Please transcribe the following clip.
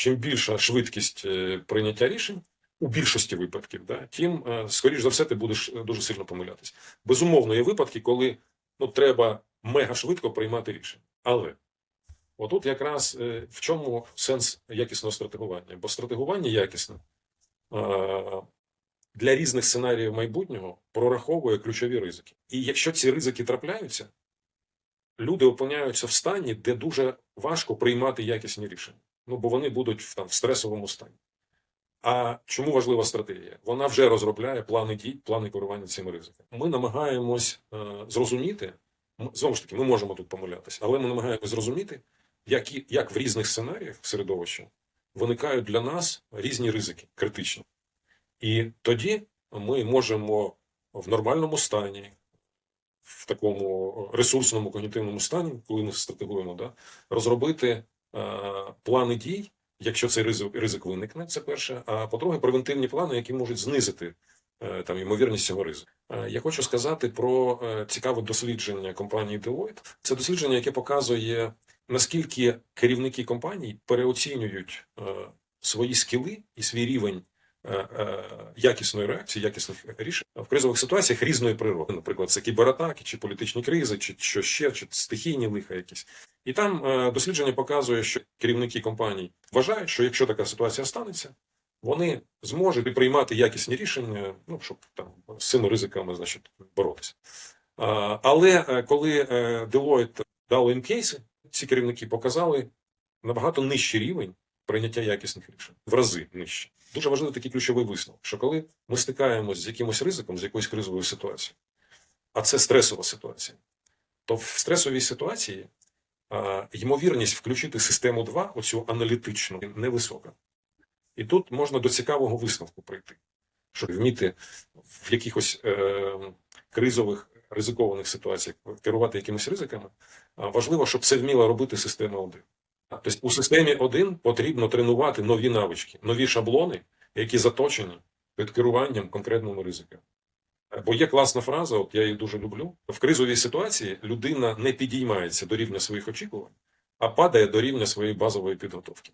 чим більша швидкість е, прийняття рішень у більшості випадків, да, тим, е, скоріш за все, ти будеш е, дуже сильно помилятися. Безумовно, є випадки, коли ну, треба мега швидко приймати рішення. Але отут якраз в чому сенс якісного стратегування? Бо стратегування якісне для різних сценаріїв майбутнього прораховує ключові ризики. І якщо ці ризики трапляються, люди опиняються в стані, де дуже важко приймати якісні рішення. Ну бо вони будуть там, в стресовому стані. А чому важлива стратегія? Вона вже розробляє плани дій, плани керування цими ризиками. Ми намагаємось е, зрозуміти, знову ж таки, ми можемо тут помилятися, але ми намагаємось зрозуміти, як, і- як в різних сценаріях середовища виникають для нас різні ризики, критичні. І тоді ми можемо в нормальному стані, в такому ресурсному когнітивному стані, коли ми стратегуємо, да, розробити плани дій, якщо цей ризик, ризик виникне, це перше. А по-друге, превентивні плани, які можуть знизити е, там ймовірність цього ризику. Е, я хочу сказати про е, цікаве дослідження компанії Deloitte. Це дослідження, яке показує, наскільки керівники компаній переоцінюють е, свої скіли і свій рівень е, е, якісної реакції, якісних рішень в кризових ситуаціях різної природи. Наприклад, це кібератаки, чи політичні кризи, чи що ще, чи стихійні лиха якісь. І там е, дослідження показує, що керівники компаній вважають, що якщо така ситуація станеться, вони зможуть приймати якісні рішення, ну щоб там з цими ризиками, значить, боротися. Але е, коли е, Deloitte дали їм кейси, ці керівники показали набагато нижчий рівень прийняття якісних рішень, в рази нижче. Дуже важливий такий ключовий висновок, що коли ми стикаємось з якимось ризиком, з якоюсь кризовою ситуацією, а це стресова ситуація, то в стресовій ситуації а, ймовірність включити систему 2, оцю аналітичну, невисока. І тут можна до цікавого висновку прийти, щоб вміти в якихось е, кризових ризикованих ситуаціях керувати якимись ризиками. Важливо, щоб це вміла робити система 1. Тобто у системі 1 потрібно тренувати нові навички, нові шаблони, які заточені під керуванням конкретного ризика. Бо є класна фраза, от я її дуже люблю. В кризовій ситуації людина не підіймається до рівня своїх очікувань, а падає до рівня своєї базової підготовки.